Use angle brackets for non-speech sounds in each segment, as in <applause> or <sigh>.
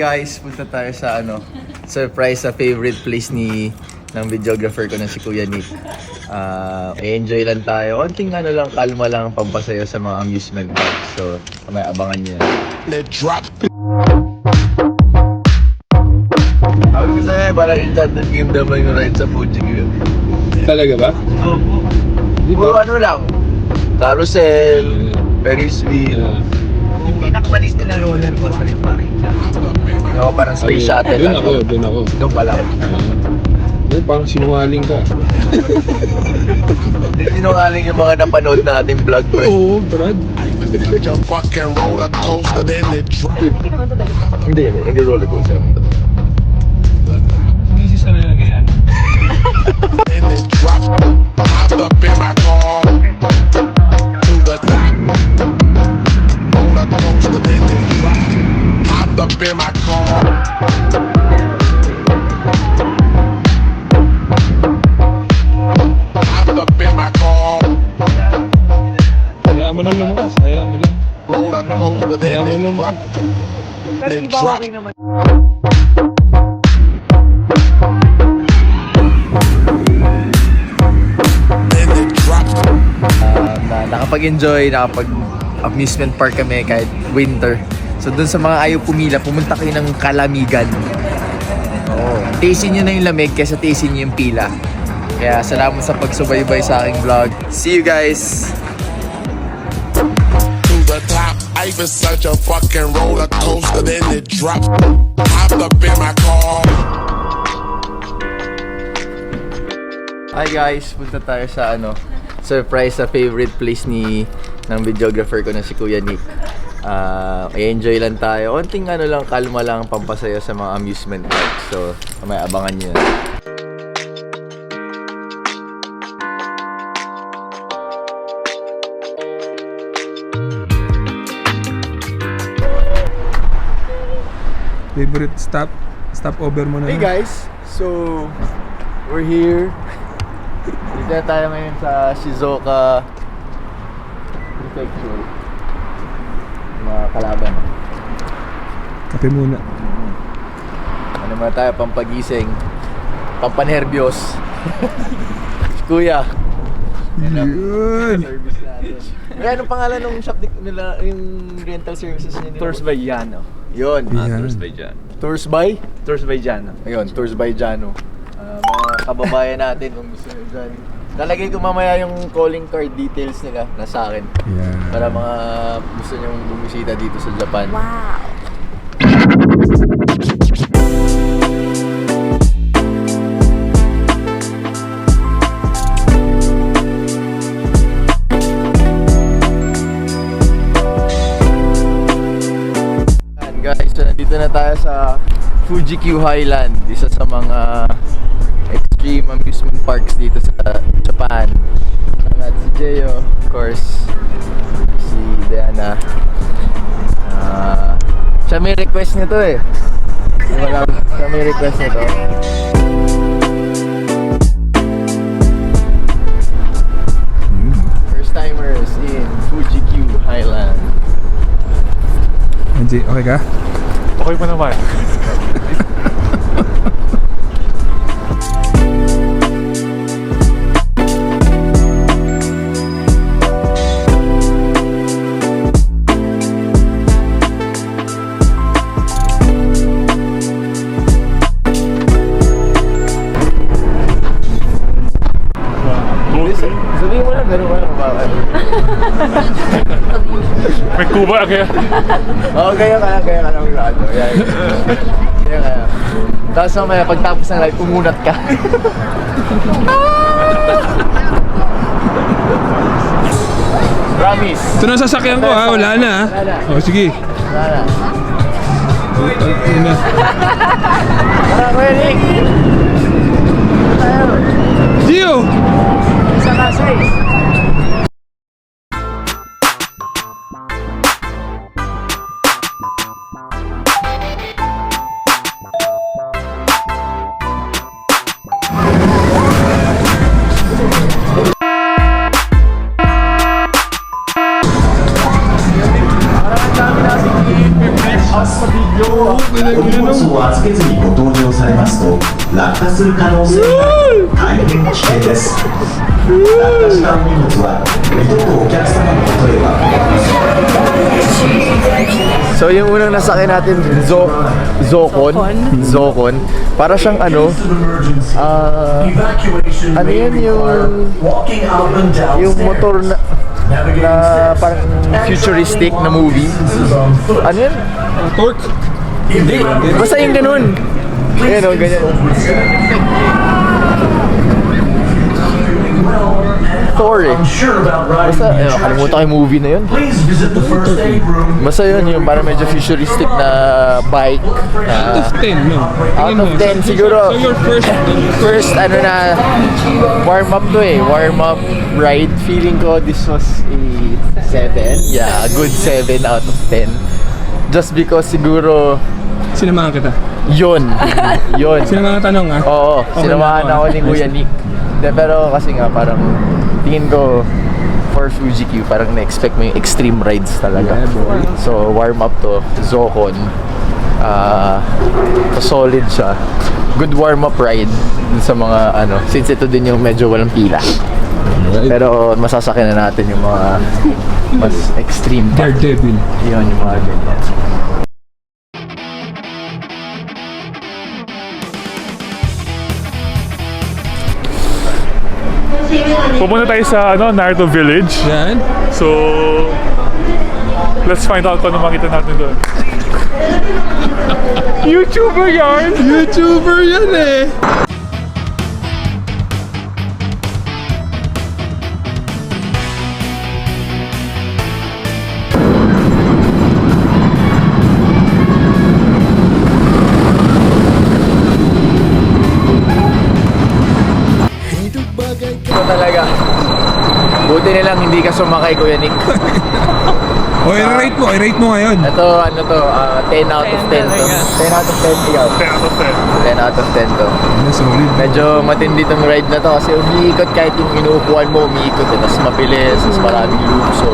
Guys, punta tayo sa ano, surprise sa favorite place ni ng videographer ko na si Kuya Nick. Ah, enjoy lang tayo. Konting ano lang, kalma lang, pampasayo sa mga amusement park. So, may abangan niyo yan. Let drop. Sabi ko sa'yo, parang enchanted game naman yung ride sa Fuji yun. Talaga ba? Di ba ano lang? Carousel, Ferris wheel. Yung pinakamalis nila roller coaster yung parang Ako parang space shuttle. Doon ako, doon ako. Doon pala. Uh, parang sinungaling ka. <laughs> Sinungaling yung mga napanood nating vlog ko. Oo, Brad. It's a fucking roller coaster, then it drop. Hindi, hindi roller coaster. Then it drop. Hopped up in my In my car. Hopped up in my car. Hayaan mo lang lumakas. Hayaan mo lang. Hayaan mo drop. Then it drop. Ah, na nakapag-enjoy, nakapag amusement park kami kahit winter. So dun sa mga ayaw pumila, pumunta kayo ng Kalamigan. Oo. Tiisin nyo na yung lamig kaysa tiisin nyo yung pila. Kaya salamat sa pagsubaybay sa aking vlog. See you guys! to the top. Life is such a fucking roller coaster, then it drop. Hopped up in my car. Hi guys, punta tayo sa ano, surprise sa favorite place ni ng videographer ko na si Kuya Nick. Ah, enjoy lang tayo. Konting ano lang, kalma lang, pampasayo sa mga amusement park. So, may abangan yan. Favorite stop? Stop over mo na. Hey guys, so we're here. Dito tayo ngayon sa Shizuoka Prefecture. Kalaban. Kape muna. Ano muna tayo, pampagising, pampanerbyos. si <laughs> Kuya. Yan ang Yun! service natin. Kaya anong pangalan ng shop nila, yung rental services niya? Tours by Jano. Yun. Yeah. Ah, Tours by Jano. Tours by? Tours by Jano. Ayun, Tours by Jano. Ah, mga kababayan natin kung gusto nyo dyan. Lalagay ko mamaya yung calling card details nila na sa akin. Yeah. Para mga gusto nyong bumisita dito sa Japan. Yan guys, so nandito na tayo sa Fuji Q Highland, isa sa mga extreme amusement parks dito sa Japan. At si Jeyo, of course, si Diana. Ah, siya may request nito eh. Wala, siya may request nito. First timers in Fuji Q Highland. Okay ka? Okay pa naman. <laughs> Kuba kaya. Oo, kaya ka lang, kaya ka lang sa ano. Kaya, kaya kaya. Tapos mamaya, pagtapos ng live, umunat ka. Promise. Ito na sasakyan ko ha, wala na ha. Wala na. O sige. Wala na. Ito na. Tara, Kuya Nick. Tayo. Gio! Isa kasi. 落下する可能性があり大変危険です落下したお荷物は二度とお客様の元へは So yung unang nasakyan natin, Zo Zocon. Zocon. Para siyang ano, ah, ano yan yung, yung motor na, na parang futuristic na movie. Ano yan? Torque. Hindi. Basta yung ganun. Ayan o, ganyan. Thor eh. Basta, ayun, kalimutan ko yung movie na yun. Basta yun, yung parang medyo futuristic na bike. Out of 10, no? out of mo. 10 siguro. So your first, First, ano na, warm up to eh. Warm up ride. Feeling ko this was a 7. Yeah, a good 7 out of 10. Just because siguro, sinamahan kita. yun. <laughs> yun. Sinamahan tanong ah. Oo, Okay sinamahan na ako, ni Kuya Nick. De, pero kasi nga parang tingin ko for Fuji Q, parang na-expect mo yung extreme rides talaga. Yeah. So warm up to Zocon. Ah, solid siya. Good warm up ride sa mga ano, since ito din yung medyo walang pila. Pero masasakyan na natin yung mga mas extreme. Daredevil. Yun, yung mga ganyan. Pupunta tayo sa ano, Naruto Village. Yan. So, let's find out kung ano makita natin doon. <laughs> YouTuber yan! YouTuber yan eh. Hindi ka sumakay, Kuya Nick. <laughs> O, i-rate mo. I-rate mo ngayon. Ito, ano to, ah, 10 out of 10 to. 10 out of 10 ikaw. 10 out of 10. 10 out of 10 to. Ano, solid. Medyo matindi tong ride na to kasi umiikot kahit yung inuupuan mo, umiikot. Tapos mabilis, tapos maraming loop. So,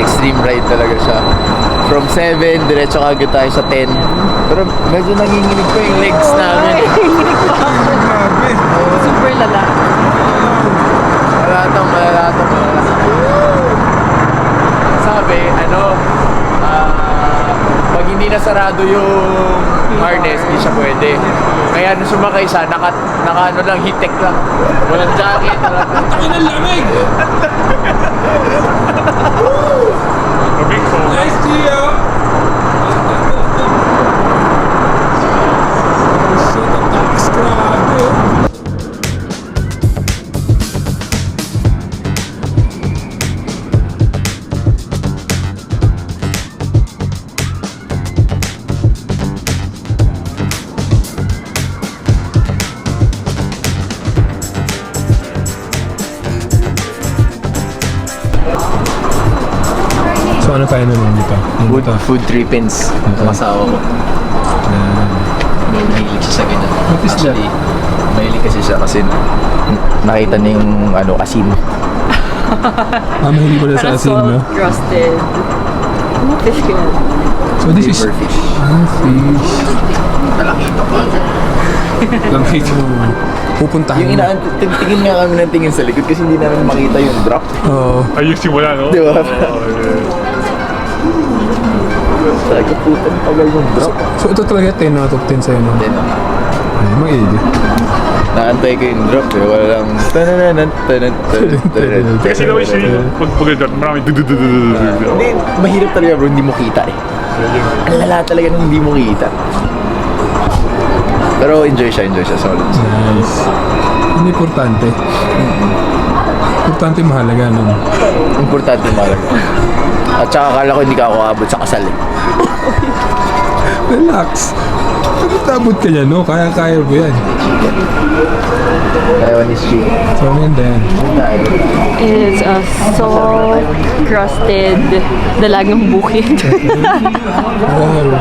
extreme ride talaga siya. From 7, diretso kagad tayo sa 10. Pero medyo nanginginig ko yung legs namin. <laughs> Grabe. Super lala. Malalatong, malalatong, malalatong. Sabi, ano, ah, pag hindi na sarado yung harness, hindi siya pwede. Kaya nung sumakay siya, naka, naka ano lang, hitek lang. Walang jacket, walang Takin ang lamig. Nice, Gio. So, tataas. Grabe. Tayo naman dito? Ano Food, to? food trippings. Ang asawa ko. Mahilig siya sa ganyan. What is that? Actually, mahilig kasi siya kasi nakita niya yung ano, asin. Ah, mahilig pala sa asin, no? crusted. Ano fish ka? So this is... Fish. Ah, fish. <laughs> Talakito. Langkit mo. Pupuntahan Yung mo. inaan, ting- tingin nga kami ng tingin sa likod kasi hindi namin makita yung drop. Oo. Ay, yung simula, no? Di ba? Oo, yeah. Sabi ko, puta, tagal yung drop. So ito talaga 10 out of 10 sa'yo, no? Then, Ay, maigi. naantay ko yung drop eh. Wala lang, tananan, tanan, tanan, <laughs> tanan. Kasi daw siya, pag pag marami dududududududu. Hindi, mahirap talaga bro, hindi mo kita eh. Ang lala talaga nung hindi mo kita. Pero enjoy siya, enjoy siya, solid. Nice. Hindi importante. Importante mahalaga, no? Importante mahalaga. At saka akala ko hindi ka ako abot sa kasal eh. <laughs> Relax. Pagkatabot ka niya, no? Kaya-kaya mo yan. Taiwan is cheap. So, ano yan, Dan? It's a salt crusted dalagang bukid. Wow.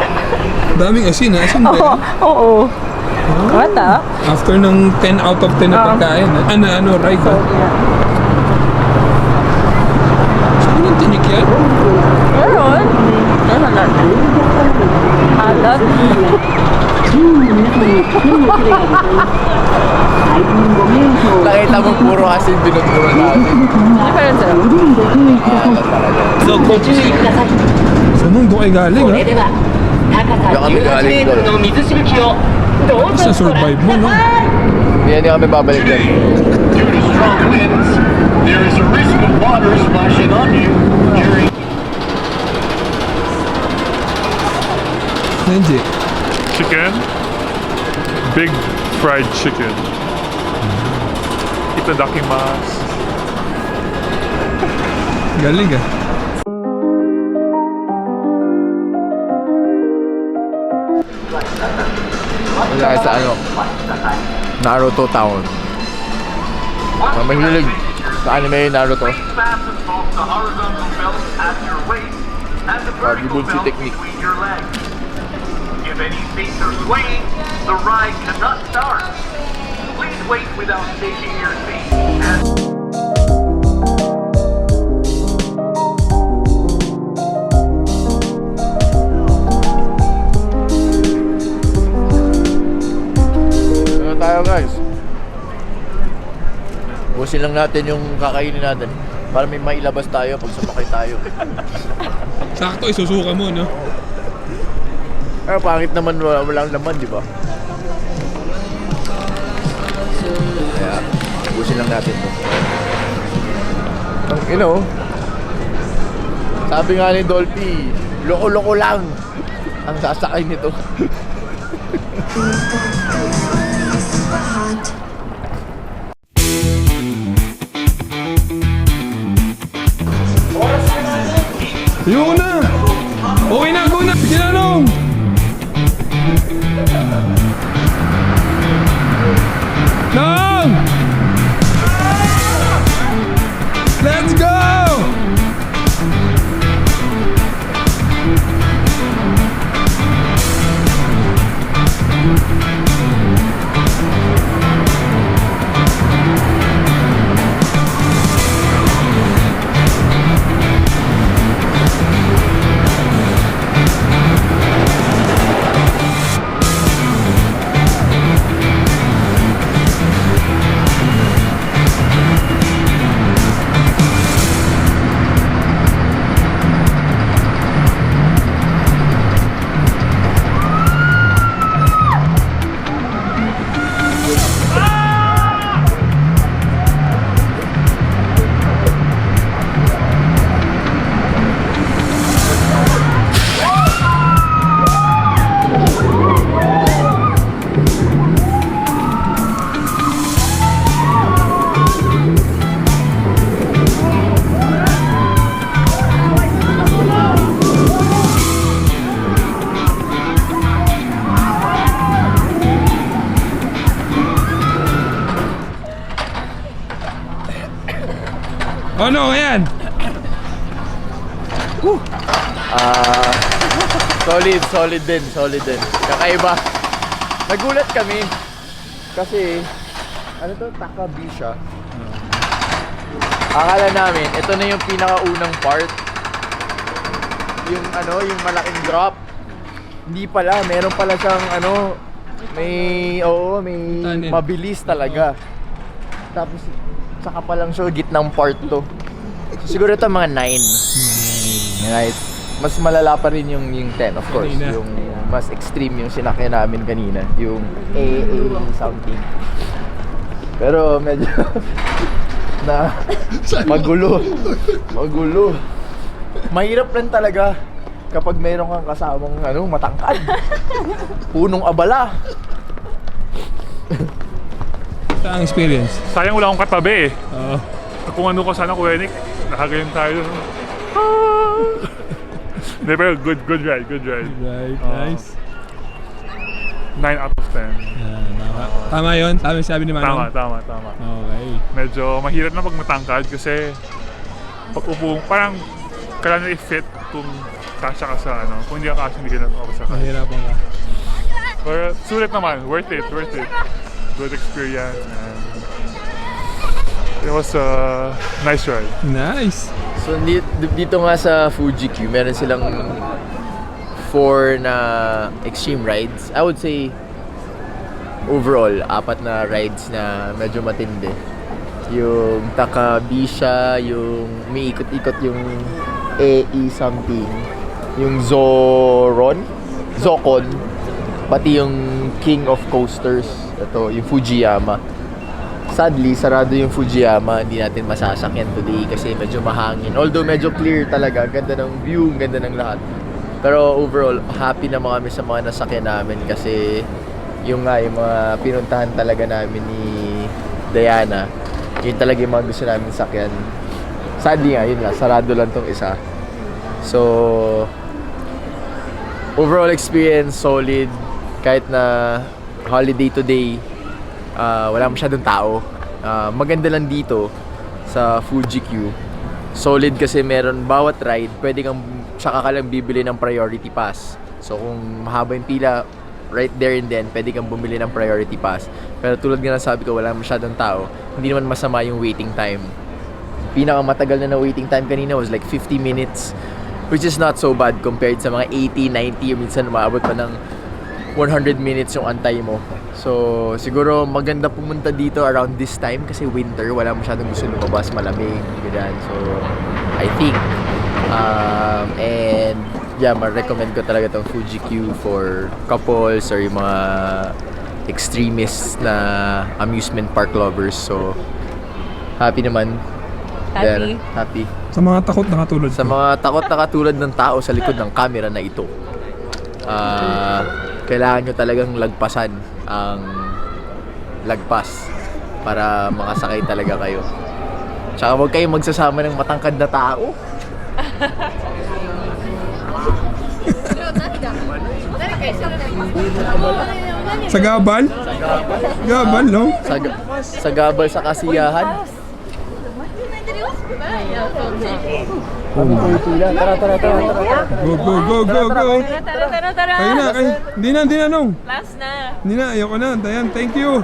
Daming asin, ha? Asin ba Oo. yan? Oo. What ah? After ng 10 out of 10 na Ah. pagkain, ano, ano, right, yung tinik yan? Meron. Meron na. Alat. Nakita mo puro asin binuturo natin. Different sarap. Alat talaga. So, Kochi, saan nung doon ay galing ha? Diyan kami galing doon. Sa survive mo, no? Hindi, hindi kami babalik doon. Due to strong winds, there is a risk of water splashing on you Hindi. Chicken. Big fried chicken. Itadakimasu. <laughs> Galing, ah. Wala sa ano, Naruto Town. Uh, mahilig sa anime Naruto. fasten both the horizontal belt at your waist and the vertical Bibulsi belt technique. If any seats are swaying, the ride cannot start. Please wait without taking your seat. And tayo guys? Busin lang natin yung kakainin natin para may mailabas tayo pag sumakay tayo. Sakto, isusuka mo, no? Pero pangit naman wala, walang laman, di ba? Kaya, busin lang natin to. Ang you know, sabi nga ni Dolphy, loko-loko lang ang sasakay nito. <laughs> No. Ano, ayan! Ah, solid, solid din, solid din. Kakaiba. Nagulat kami kasi ano to, Takabi siya. Akala namin, ito na yung pinakaunang part. Yung ano, yung malaking drop. Hindi pala, meron pala siyang ano, may, oo, may mabilis talaga. Tapos, saka pa lang siya gitnang part to. So, siguro ito mga 9. Right. Mas malala pa rin yung, yung 10, of course. Kanina. Yung mas extreme yung sinakyan namin kanina. Yung AA something. Pero medyo <laughs> na magulo. Magulo. Mahirap rin talaga kapag mayroon kang kasamang ano, matangkad. <laughs> Punong abala. Ito ang experience. Sayang wala akong katabi eh. Oo. Kung ano ko sana, Kuya Nick, nakagayon tayo. dun. Hindi, pero good, good ride, good ride. Right, Oo. nice. 9 out of 10. Yan, tama. Tama yun? Tama yung sabi ni Tama, Manong? tama, tama. Okay. Medyo mahirap na pag matangkad kasi pag upo, parang kailangan i-fit kung kasya ka sa ano. Kung hindi ka kasya, hindi ka na makasakay. Mahirapan ka. Pero sulit naman, worth it, worth it. Good experience and it was a nice ride. Nice. So di- dito nga sa Fuji Q, meron silang four na extreme rides. I would say overall, apat na rides na medyo matindi. Yung Takabisha, yung umiikot-ikot yung AE something, yung Zoron, Zokon, pati yung King of Coasters, ito, yung Fujiyama. Sadly, sarado yung Fujiyama, hindi natin masasakyan today kasi medyo mahangin. Although medyo clear talaga, ganda ng view, ganda ng lahat. Pero overall, happy naman kami sa mga nasakyan namin kasi yung nga, yung mga pinuntahan talaga namin ni Diana, yun talaga yung mga gusto namin sakyan. Sadly nga, yun lang, sarado lang tong isa. So, overall experience, solid. Kahit na holiday today, ah, wala masyadong tao. Ah, maganda lang dito sa Fuji Q. Solid kasi meron bawat ride, pwede kang saka ka lang bibili ng priority pass. So kung mahaba yung pila, right there and then, pwede kang bumili ng priority pass. Pero tulad nga ng sabi ko, wala masyadong tao. Hindi naman masama yung waiting time. Pinakamatagal na na waiting time kanina was like 50 minutes which is not so bad compared sa mga 80, 90 or minsan umaabot pa ng 100 minutes yung antay mo. So, siguro maganda pumunta dito around this time kasi winter, wala masyadong gusto lumabas, malamig, ganyan. So, I think. Um, and, yeah, ma-recommend ko talaga tong Fuji Q for couples or yung mga extremists na amusement park lovers. So, happy naman. Happy. There, happy. Sa mga takot na katulad Sa mga takot na katulad ng tao sa likod ng camera na ito, ah, kailangan nyo talagang lagpasan ang lagpas para makasakay talaga kayo. Tsaka huwag kayong magsasama ng matangkad na tao. Sa gabal? Gabal, no? Sa, sa gabal sa kasiyahan. Tara, tara, tara, tara. Go, go, go, go, go. Tara, tara, tara. Kayo na, kayo. Hindi na, hindi na, nung. Last na. Hindi na, ayoko na. Dayan, thank you.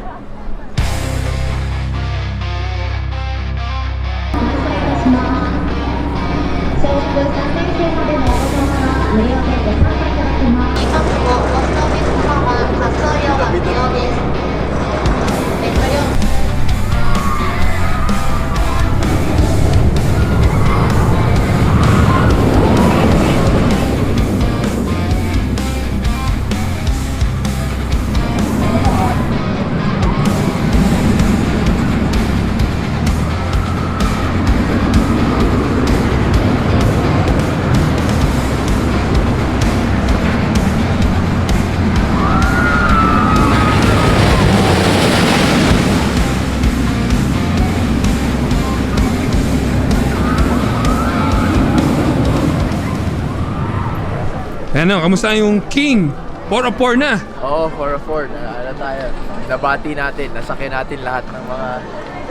Ano, kamusta yung King? 4 of 4 na. Oo, 4 of 4. Na, ano tayo, nabati natin, nasakyan natin lahat ng mga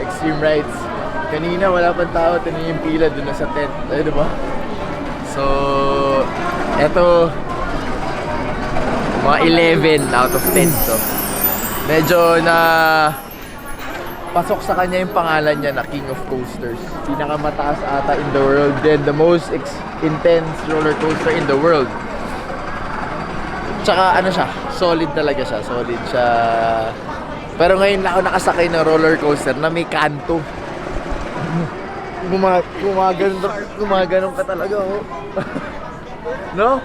extreme rides. Kanina wala pang tao, tanong yung pila na sa tent. Ayun, di ba? So, eto, mga 11 out of 10 to. Medyo na pasok sa kanya yung pangalan niya na King of Coasters. Pinakamataas ata in the world. Then the most intense roller coaster in the world. Tsaka ano siya, solid talaga siya, solid siya. Pero ngayon lang ako nakasakay ng roller coaster na may kanto. Guma gumaganon, gumaganon ka talaga, oh. <laughs> no?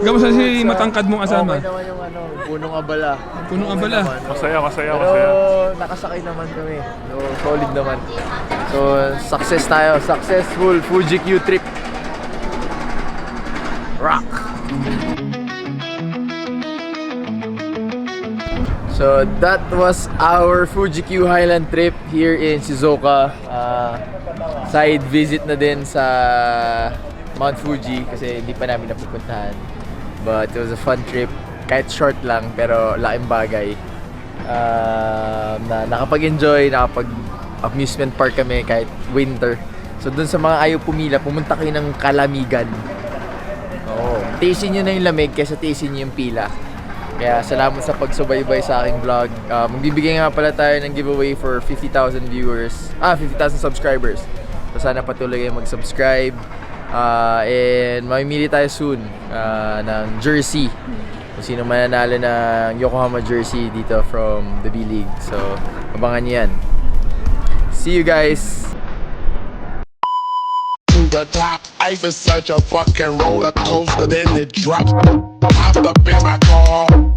Kamusta si matangkad mong asama? Okay naman yung ano, punong abala. Punong abala. naman. Masaya, masaya, Pero masaya. nakasakay naman kami. So, solid naman. So, success tayo. Successful Fuji Q trip. So, that was our Fuji Q Highland trip here in Shizuoka. Uh, side visit na din sa Mount Fuji kasi hindi pa namin napupuntahan. But it was a fun trip. Kahit short lang, pero laking bagay. Uh, na nakapag-enjoy, nakapag-amusement park kami kahit winter. So dun sa mga ayaw pumila, pumunta kayo ng Kalamigan. Oo. Tiisin nyo na yung lamig kaysa tiisin nyo yung pila. Kaya salamat sa pagsubaybay sa aking vlog. Uh, magbibigay nga pala tayo ng giveaway for 50,000 viewers. Ah, 50,000 subscribers. So sana patuloy kayong mag-subscribe. Ah, and mamimili tayo soon ah, ng jersey. Kung sino mananalo ng Yokohama jersey dito from the B-League. So, abangan niyo yan. See you guys! to the top. life is such a fucking roller coaster, then it drops. Popped up in my car.